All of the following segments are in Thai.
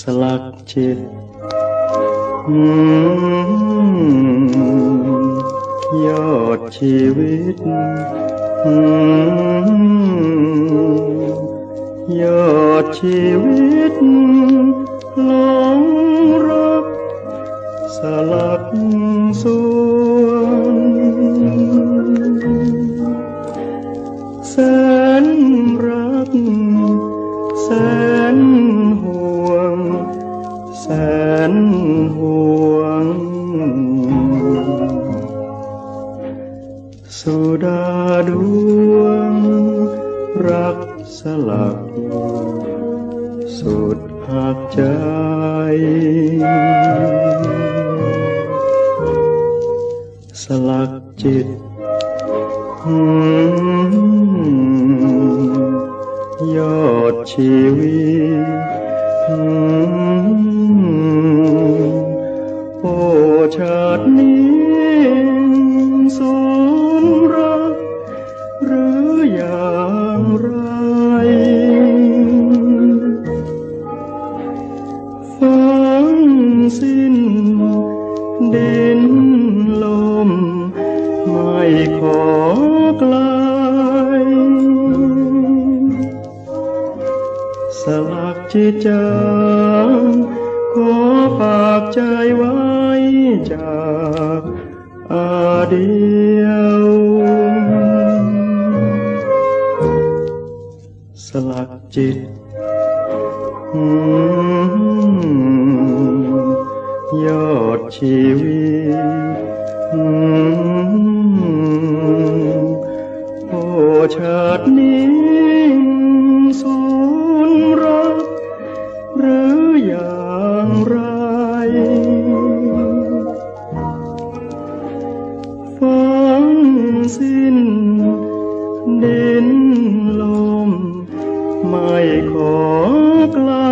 สลักจิตอืมยอดชีวิตอืม ยอดชีวิตหลงรัก สลักส่วนแสนรัก แสนห่วง แสนห่วง สุดาดวงรัก สลัก สุดหักใจ สลักจิตยอดชีวิตโอชาตินี้สูญรักหรืออยา สิ้นดินลม ไม่ขอไกลสลักจิตจางขอฝากใจไว้จากอาเดียวสลักจิตอื ชีวิต โอ้ชาตินี้สูญรัก หรืออย่างไร ฟังสิ้นดินลม ไม่ขอกล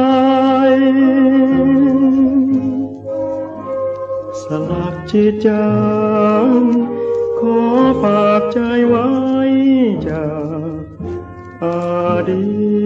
สลักจิตจางขอฝากใจไว้จากอาดี